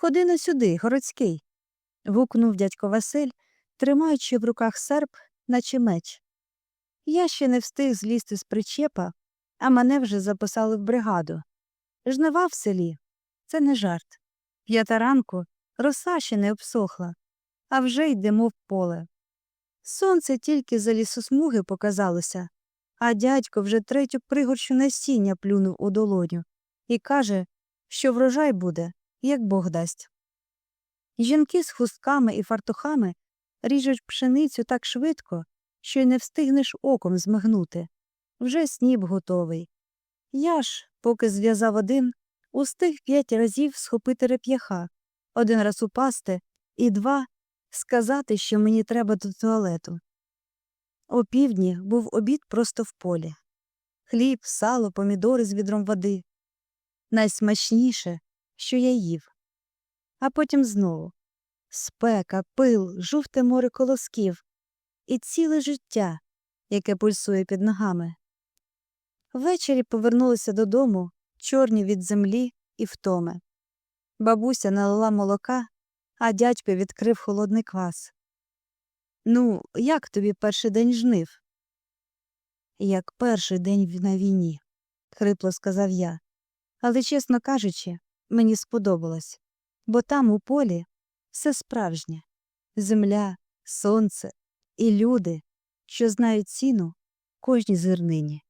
Ходи на сюди, городський. гукнув дядько Василь, тримаючи в руках серп, наче меч. Я ще не встиг злізти з причепа, а мене вже записали в бригаду. Жнива в селі це не жарт. П'ята ранку роса ще не обсохла, а вже йдемо в поле. Сонце тільки за лісосмуги показалося, а дядько вже третю пригорщу насіння плюнув у долоню і каже, що врожай буде, як Бог дасть. Жінки з хустками і фартухами ріжуть пшеницю так швидко, що й не встигнеш оком змигнути. Вже сніп готовий. Я ж, поки зв'язав один, устиг п'ять разів схопити реп'яха, один раз упасти і два сказати, що мені треба до туалету. О півдні був обід просто в полі. Хліб, сало, помідори з відром води. Найсмачніше, що я їв. А потім знову спека, пил, жовте море колосків і ціле життя, яке пульсує під ногами. Ввечері повернулися додому, чорні від землі і втоми. Бабуся налила молока, а дядько відкрив холодний квас. Ну, як тобі перший день жнив? Як перший день на війні, хрипло сказав я. Але, чесно кажучи, мені сподобалось, бо там у полі все справжнє земля, сонце і люди, що знають ціну кожній зернині.